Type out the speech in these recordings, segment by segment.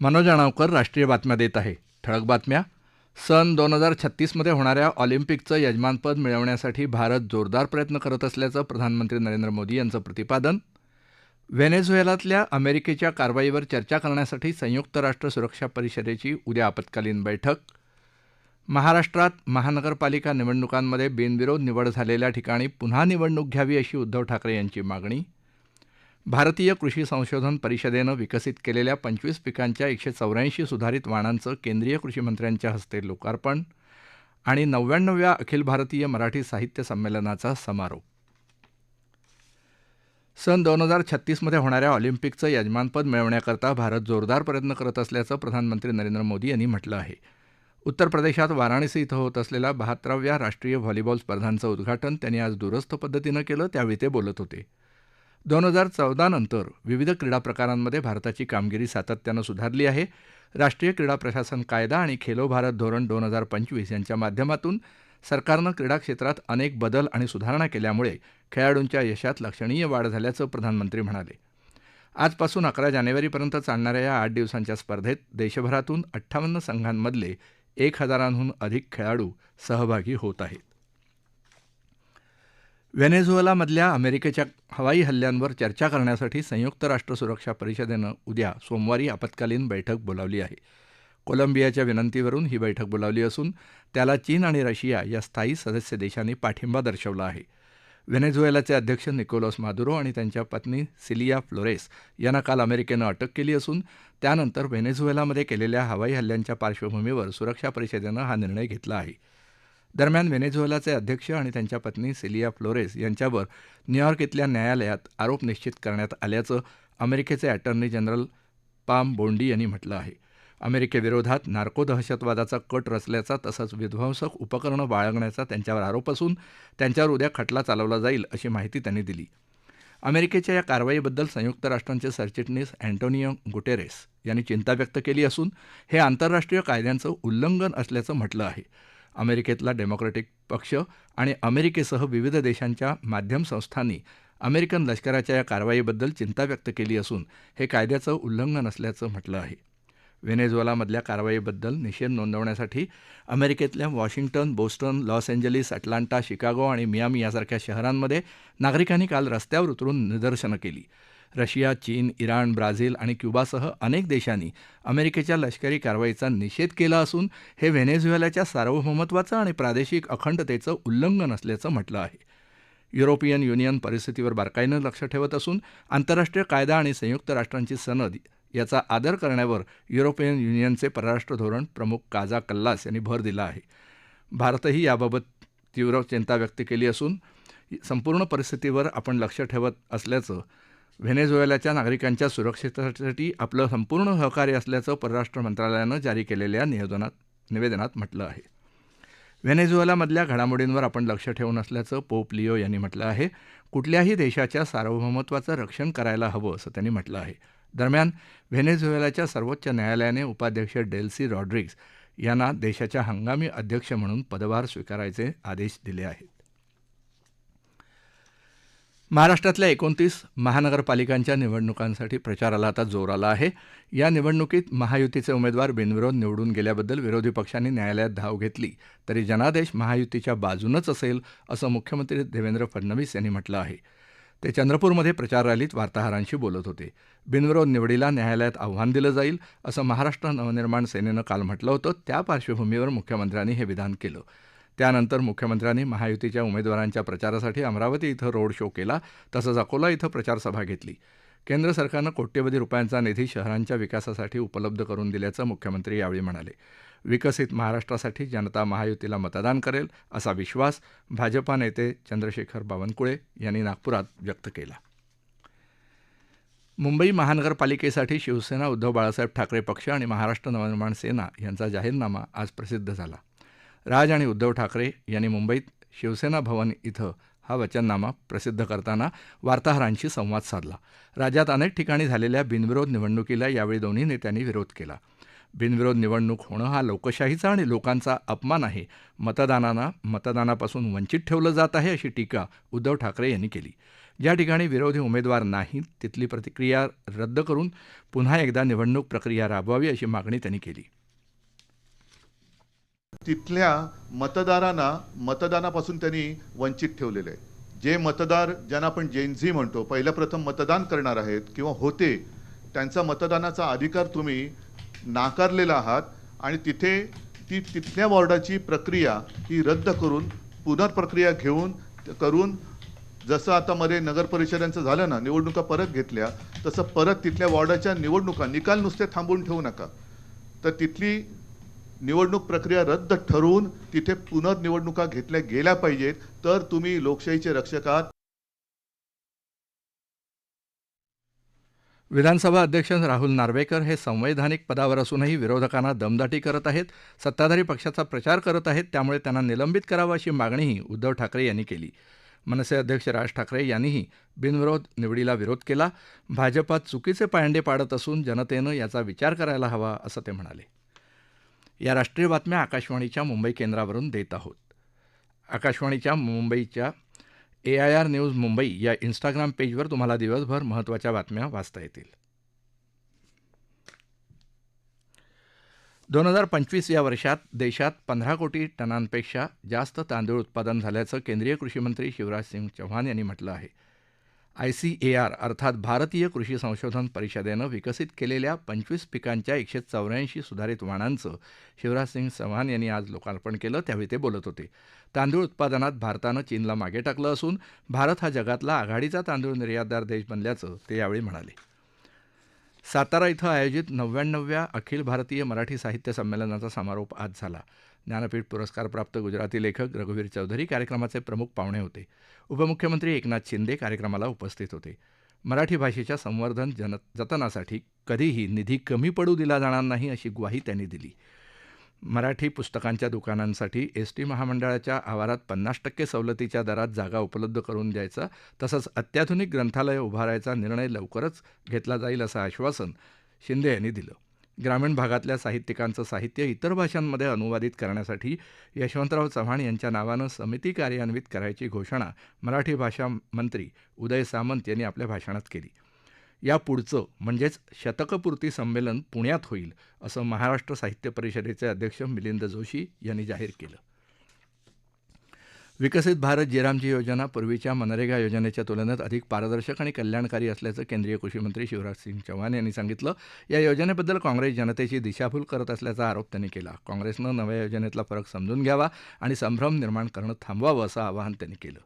मनोज अणावकर राष्ट्रीय बातम्या देत आहे. ठळक बातम्या. सन दोन हजार छत्तीसमध्ये होणाऱ्या ऑलिम्पिकचं यजमानपद मिळवण्यासाठी भारत जोरदार प्रयत्न करत असल्याचं प्रधानमंत्री नरेंद्र मोदी यांचं प्रतिपादन. व्हेनेझुएलातल्या अमेरिकेच्या कारवाईवर चर्चा करण्यासाठी संयुक्त राष्ट्र सुरक्षा परिषदेची उद्या आपत्कालीन बैठक. महाराष्ट्रात महानगरपालिका निवडणुकांमध्ये बिनविरोध निवड झालेल्या ठिकाणी पुन्हा निवडणूक घ्यावी अशी उद्धव ठाकरे यांची मागणी. भारतीय कृषी संशोधन परिषदेनं विकसित केलेल्या पंचवीस पिकांच्या एकशे चौऱ्याऐंशी सुधारित वाणांचं केंद्रीय कृषीमंत्र्यांच्या हस्ते लोकार्पण आणि नव्याण्णव्या अखिल भारतीय मराठी साहित्य संमेलनाचा समारोप. सन दोन हजार छत्तीसमध्ये होणाऱ्या ऑलिम्पिकचं यजमानपद मिळवण्याकरता भारत जोरदार प्रयत्न करत असल्याचं प्रधानमंत्री नरेंद्र मोदी यांनी म्हटलं आहे. उत्तर प्रदेशात वाराणसी इथं होत असलेल्या बहात्तराव्या राष्ट्रीय व्हॉलीबॉल स्पर्धांचं उद्घाटन त्यांनी आज दूरस्थ पद्धतीनं केलं त्यावेळी ते बोलत होते. दोन हजार चौदानंतर विविध क्रीडा प्रकारांमध्ये भारताची कामगिरी सातत्यानं सुधारली आहे. राष्ट्रीय क्रीडा प्रशासन कायदा आणि खेलो भारत धोरण दोन हजार पंचवीस यांच्या माध्यमातून सरकारनं क्रीडा क्षेत्रात अनेक बदल आणि सुधारणा केल्यामुळे खेळाडूंच्या यशात लक्षणीय वाढ झाल्याचं प्रधानमंत्री म्हणाले. आजपासून अकरा जानेवारीपर्यंत चालणाऱ्या या आठ दिवसांच्या स्पर्धेत देशभरातून अठ्ठावन्न संघांमधले एक हजारांहून अधिक खेळाडू सहभागी होत आहेत. व्हेनेझुएलामधल्या अमेरिकेच्या हवाई हल्ल्यांवर चर्चा करण्यासाठी संयुक्त राष्ट्र सुरक्षा परिषदेनं उद्या सोमवारी आपत्कालीन बैठक बोलावली आहे. कोलंबियाच्या विनंतीवरून ही बैठक बोलावली असून त्याला चीन आणि रशिया या स्थायी सदस्य देशांनी पाठिंबा दर्शवला आहे. व्हेनेझुएलाचे अध्यक्ष निकोलस मादुरो आणि त्यांच्या पत्नी सिलिया फ्लोरेस यांना काल अमेरिकेनं अटक केली असून त्यानंतर व्हेनेझुएलामध्ये केलेल्या हवाई हल्ल्यांच्या पार्श्वभूमीवर सुरक्षा परिषदेनं हा निर्णय घेतला आहे. दरम्यान व्हेनेझुएलाचे अध्यक्ष आणि त्यांच्या पत्नी सिलिया फ्लोरेस यांच्यावर न्यूयॉर्क इथल्या न्यायालयात आरोप निश्चित करण्यात आल्याचं अमेरिकेचे अटर्नी जनरल पाम बोंडी यांनी म्हटलं आहे. अमेरिकेविरोधात नार्को दहशतवादाचा कट रचल्याचा तसंच विध्वंसक उपकरणं बाळगण्याचा त्यांच्यावर आरोप असून त्यांच्यावर उद्या खटला चालवला जाईल अशी माहिती त्यांनी दिली. अमेरिकेच्या या कारवाईबद्दल संयुक्त राष्ट्रांचे सरचिटणीस अँटोनियो गुटेरेस यांनी चिंता व्यक्त केली असून हे आंतरराष्ट्रीय कायद्यांचं उल्लंघन असल्याचं म्हटलं आहे. अमेरिकेतला डेमोक्रॅटिक पक्ष आणि अमेरिकेसह विविध देशांच्या माध्यम संस्थांनी अमेरिकन लष्कराच्या या कारवाईबद्दल चिंता व्यक्त केली असून हे कायद्याचं उल्लंघन असल्याचं म्हटलं आहे. व्हेनेझुएलामधल्या कारवाईबद्दल निषेध नोंदवण्यासाठी अमेरिकेतल्या Washington Boston Los Angeles Atlanta Chicago आणि मियामी यासारख्या शहरांमध्ये नागरिकांनी काल रस्त्यावर उतरून निदर्शनं केली. रशिया चीन इराण ब्राझील आणि क्युबासह अनेक देशांनी अमेरिकेच्या लष्करी कारवाईचा निषेध केला असून हे व्हेनेझुएलाच्या सार्वभौमत्वाचं आणि प्रादेशिक अखंडतेचं उल्लंघन असल्याचं म्हटलं आहे. युरोपियन युनियन परिस्थितीवर बारकाईनं लक्ष ठेवत असून आंतरराष्ट्रीय कायदा आणि संयुक्त राष्ट्रांची सनद याचा आदर करण्यावर युरोपियन युनियनचे परराष्ट्र धोरण प्रमुख काजा कल्लास यांनी भर दिला आहे. भारतही याबाबत तीव्र चिंता व्यक्त केली असून संपूर्ण परिस्थितीवर आपण लक्ष ठेवत असल्याचं व्हेनेझुएलाच्या नागरिकांच्या सुरक्षेसाठी आपलं संपूर्ण सहकार्य असल्याचं परराष्ट्र मंत्रालयानं जारी केलेल्या निवेदनात निवेदनात म्हटलं आहे. व्हेनेझुएलामधल्या घडामोडींवर आपण लक्ष ठेवून असल्याचं पोप लिओ यांनी म्हटलं आहे. कुठल्याही देशाच्या सार्वभौमत्वाचं रक्षण करायला हवं असं त्यांनी म्हटलं आहे. दरम्यान व्हेनेझुएलाच्या सर्वोच्च न्यायालयाने उपाध्यक्ष डेल्सी रॉड्रिग्स यांना देशाच्या हंगामी अध्यक्ष म्हणून पदभार स्वीकारायचे आदेश दिले आहेत. महाराष्ट्रातल्या एकोणतीस महानगरपालिकांच्या निवडणुकांसाठी प्रचाराला आता जोर आला आहे. या निवडणुकीत महायुतीचे उमेदवार बिनविरोध निवडून गेल्याबद्दल विरोधी पक्षांनी न्यायालयात धाव घेतली. तरी जनादेश महायुतीच्या बाजूनच असेल असं मुख्यमंत्री देवेंद्र फडणवीस यांनी म्हटलं आहे. ते चंद्रपूरमध्ये प्रचार रॅलीत वार्ताहरांशी बोलत होते. बिनविरोध निवडीला न्यायालयात आव्हान दिलं जाईल असं महाराष्ट्र नवनिर्माण सेनेनं काल म्हटलं होतं. त्या पार्श्वभूमीवर मुख्यमंत्र्यांनी हे विधान केलं. त्यानंतर मुख्यमंत्र्यांनी महायुतीच्या उमेदवारांच्या प्रचारासाठी अमरावती इथं रोड शो केला तसंच अकोला इथं प्रचारसभा घेतली. केंद्र सरकारनं कोट्यवधी रुपयांचा निधी शहरांच्या विकासासाठी उपलब्ध करून दिल्याचं मुख्यमंत्री यावेळी म्हणाले. विकसित महाराष्ट्रासाठी जनता महायुतीला मतदान करेल असा विश्वास भाजपा नेते चंद्रशेखर बावनकुळे यांनी नागपुरात व्यक्त केला. मुंबई महानगरपालिकेसाठी शिवसेना उद्धव बाळासाहेब ठाकरे पक्ष आणि महाराष्ट्र नवनिर्माण सेना यांचा जाहीरनामा आज प्रसिद्ध झाला. राज आणि उद्धव ठाकरे यांनी मुंबईत शिवसेना भवन इथं हा वचननामा प्रसिद्ध करताना वार्ताहरांशी संवाद साधला. राज्यात अनेक ठिकाणी झालेल्या बिनविरोध निवडणुकीला यावेळी दोन्ही नेत्यांनी विरोध केला. बिनविरोध निवडणूक होणं हा लोकशाहीचा आणि लोकांचा अपमान आहे. मतदानांना मतदानापासून वंचित ठेवलं जात आहे अशी टीका उद्धव ठाकरे यांनी केली. ज्या ठिकाणी विरोधी उमेदवार नाहीत तिथली प्रतिक्रिया रद्द करून पुन्हा एकदा निवडणूक प्रक्रिया राबवावी अशी मागणी त्यांनी केली. तिथल्या मतदारांना मतदानापासून त्यांनी वंचित ठेवलेलं आहे जे मतदार ज्यांना आपण जेनझी म्हणतो पहिलं प्रथम मतदान करणार आहेत किंवा होते त्यांचा मतदानाचा अधिकार तुम्ही नाकारलेला आहात आणि तिथे ती तिथल्या वॉर्डाची प्रक्रिया ही रद्द करून पुनर्प्रक्रिया घेऊन करून जसं आता मध्ये नगर परिषदांचं झालं ना निवडणुका परत घेतल्या तसं परत तिथल्या वॉर्डाच्या निवडणुका निकाल नुसते थांबवून ठेवू नका. तर तिथली निवडणूक प्रक्रिया रद्द ठरवून तिथे पुनर्निवडणुका घेतल्या गेल्या पाहिजेत तर तुम्ही लोकशाहीचे रक्षक आहात. विधानसभा अध्यक्ष राहुल नार्वेकर हे संवैधानिक पदावर असूनही विरोधकांना दमदाटी करत आहेत सत्ताधारी पक्षाचा प्रचार करत आहेत त्यामुळे त्यांना निलंबित करावं अशी मागणीही उद्धव ठाकरे यांनी केली. मनसे अध्यक्ष राज ठाकरे यांनीही बिनविरोध निवडीला विरोध केला. भाजपात चुकीचे पायंडे पाडत असून जनतेनं याचा विचार करायला हवा असं ते म्हणाले. या राष्ट्रीय बातम्या आकाशवाणीच्या मुंबई केंद्रावरून देत आहोत. आकाशवाणीच्या मुंबईच्या A I R news Mumbai या इंस्टाग्राम पेजवर तुम्हाला दिवसभर महत्त्वाच्या बातम्या वाचता येतील. दोन हजार पंचवीस या वर्षात देशात पंधरा कोटी टनांपेक्षा जास्त तांदूळ उत्पादन झाल्याचं केंद्रीय कृषीमंत्री शिवराज सिंग चौहान यांनी म्हटलं आहे. आयसीएआर अर्थात भारतीय कृषी संशोधन परिषदेनं विकसित केलेल्या पंचवीस पिकांच्या एकशे चौऱ्याऐंशी सुधारित वाणांचं शिवराज सिंग चौहान यांनी आज लोकार्पण केलं. त्यावेळी ते बोलत होते. तांदूळ उत्पादनात भारतानं चीनला मागे टाकलं असून भारत हा जगातला आघाडीचा तांदूळ निर्यातदार देश बनल्याचं ते यावेळी म्हणाले. सातारा इथं आयोजित नव्याण्णव्या अखिल भारतीय मराठी साहित्य संमेलनाचा समारोप आज झाला. ज्ञानपीठ पुरस्कारप्राप्त गुजराती लेखक रघुवीर चौधरी कार्यक्रमाचे प्रमुख पाहुणे होते. उपमुख्यमंत्री एकनाथ शिंदे कार्यक्रमाला उपस्थित होते. मराठी भाषेच्या संवर्धन जन जतनासाठी कधीही निधी कमी पडू दिला जाणार नाही अशी ग्वाही त्यांनी दिली. मराठी पुस्तकांच्या दुकानांसाठी एस टी महामंडळाच्या आवारात पन्नास टक्के सवलतीच्या दरात जागा उपलब्ध करून द्यायचा तसंच अत्याधुनिक ग्रंथालय उभारायचा निर्णय लवकरच घेतला जाईल असं आश्वासन शिंदे यांनी दिलं. ग्रामीण भागातल्या साहित्यिकांचं साहित्य इतर भाषांमध्ये अनुवादित करण्यासाठी यशवंतराव चव्हाण यांच्या नावानं समिती कार्यान्वित करायची घोषणा मराठी भाषा मंत्री उदय सामंत यांनी आपल्या भाषणात केली. या पुढचं म्हणजेच शतकपूर्ती संमेलन पुण्यात होईल असं महाराष्ट्र साहित्य परिषदेचे अध्यक्ष मिलिंद जोशी यांनी जाहीर केलं. विकसित भारत जिरामजी योजना पूर्वीच्या मनरेगा योजनेच्या तुलनेत अधिक पारदर्शक आणि कल्याणकारी असल्याचं केंद्रीय कृषीमंत्री शिवराज सिंग चौहान यांनी सांगितलं. या योजनेबद्दल काँग्रेस जनतेची दिशाभूल करत असल्याचा आरोप त्यांनी केला. काँग्रेसनं नव्या योजनेतला फरक समजून घ्यावा आणि संभ्रम निर्माण करणं थांबवावं असं आवाहन त्यांनी केलं.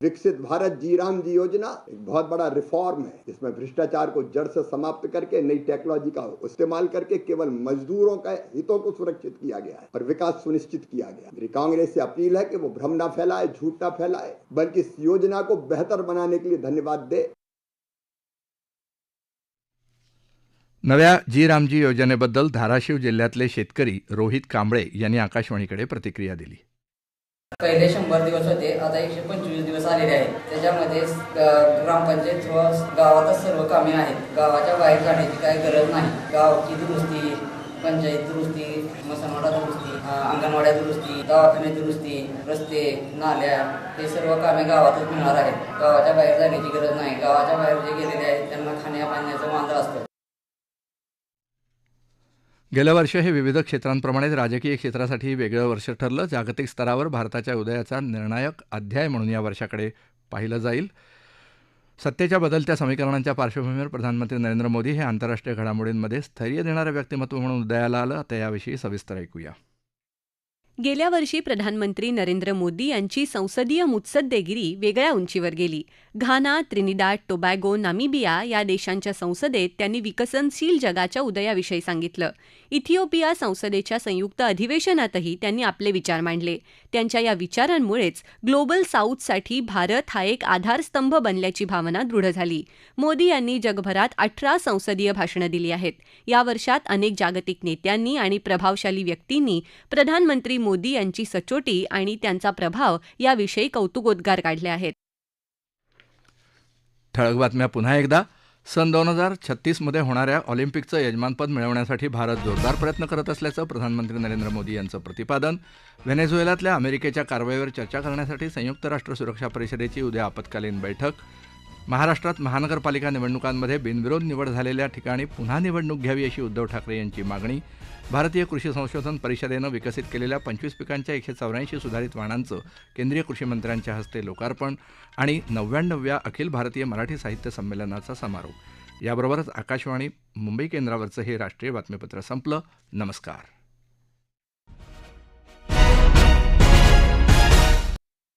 विकसित भारत जी राम जी योजना एक बहुत बड़ा रिफॉर्म है, जिसमें भ्रष्टाचार को जड़ से समाप्त करके नई टेक्नोलॉजी का इस्तेमाल करके केवल मजदूरों का हितों को सुरक्षित किया गया है और विकास सुनिश्चित किया गया मेरी कांग्रेस से अपील है कि वो भ्रम ना फैलाए, झूठ ना फैलाए, बल्कि इस योजना को बेहतर बनाने के लिए धन्यवाद दे। नव्या जी रामजी योजनेबद्दल धाराशिव जिल्ह्यातले शेतकरी रोहित कांबळे यांनी आकाशवाणीकडे प्रतिक्रिया दिली. पहिले शंभर दिवस होते आता एकशे पंचवीस दिवस आलेले आहेत. त्याच्यामध्ये ग्रामपंचायत व गावातच सर्व कामे आहेत. गावाच्या बाहेर जाण्याची काही गरज नाही. गावाची दुरुस्ती पंचायत दुरुस्ती मसनवाडा दुरुस्ती अंगणवाड्या दुरुस्ती दवाखाने दुरुस्ती रस्ते नाल्या हे सर्व कामे गावातच मिळणार आहेत. गावाच्या बाहेर जाण्याची गरज नाही. गावाच्या बाहेर जे गेलेले आहेत त्यांना खाण्या पाण्याचं वांदा असतो. गेलं वर्ष हे विविध क्षेत्रांप्रमाणेच राजकीय क्षेत्रासाठी वेगळं वर्ष ठरलं. जागतिक स्तरावर भारताच्या उदयाचा निर्णायक अध्याय म्हणून या वर्षाकडे पाहिलं जाईल. सत्तेच्या बदलत्या समीकरणांच्या पार्श्वभूमीवर प्रधानमंत्री नरेंद्र मोदी हे आंतरराष्ट्रीय घडामोडींमध्ये स्थैर्य देणारं व्यक्तिमत्व म्हणून उदयाला आलं. आता याविषयी सविस्तर ऐकूया. गेल्या वर्षी प्रधानमंत्री नरेंद्र मोदी यांची संसदीय मुत्सद्देगिरी वेगळ्या उंचीवर गेली. घाना त्रिनिदाट टोबॅगो नामिबिया या देशांच्या संसदेत त्यांनी विकसनशील जगाच्या उदयाविषयी सांगितलं. इथिओपिया संसदेच्या संयुक्त अधिवेशनातही त्यांनी आपले विचार मांडले. त्यांच्या या विचारांमुळेच ग्लोबल साऊथसाठी भारत हा एक आधारस्तंभ बनल्याची भावना दृढ झाली. मोदी यांनी जगभरात अठरा संसदीय भाषणं दिली आहेत. या वर्षात अनेक जागतिक नेत्यांनी आणि प्रभावशाली व्यक्तींनी प्रधानमंत्री मोदी यांची सचोटी आणि त्यांचा प्रभाव याविषयी कौतुकोद्गार काढले आहेत. ठळक बातम्या पुन्हा एकदा. सन दोन हजार छत्तीसमध्ये होणाऱ्या ऑलिम्पिकचं यजमानपद मिळवण्यासाठी भारत जोरदार प्रयत्न करत असल्याचं प्रधानमंत्री नरेंद्र मोदी यांचं प्रतिपादन. व्हेनेझुएलातल्या अमेरिकेच्या कारवाईवर चर्चा करण्यासाठी संयुक्त राष्ट्र सुरक्षा परिषदेची उद्या आपत्कालीन बैठक. महाराष्ट्रात महानगरपालिका निवडणुकांमध्ये बिनविरोध निवड झालेल्या ठिकाणी पुन्हा निवडणूक घ्यावी अशी उद्धव ठाकरे यांची मागणी. भारतीय कृषी संशोधन परिषदेनं विकसित केलेल्या पंचवीस पिकांच्या एकशे चौऱ्याऐंशी सुधारित वाणांचं केंद्रीय कृषीमंत्र्यांच्या हस्ते लोकार्पण आणि नव्याण्णव्या अखिल भारतीय मराठी साहित्य संमेलनाचा समारोप. याबरोबरच आकाशवाणी मुंबई केंद्रावरचं हे राष्ट्रीय बातमीपत्र संपलं. नमस्कार.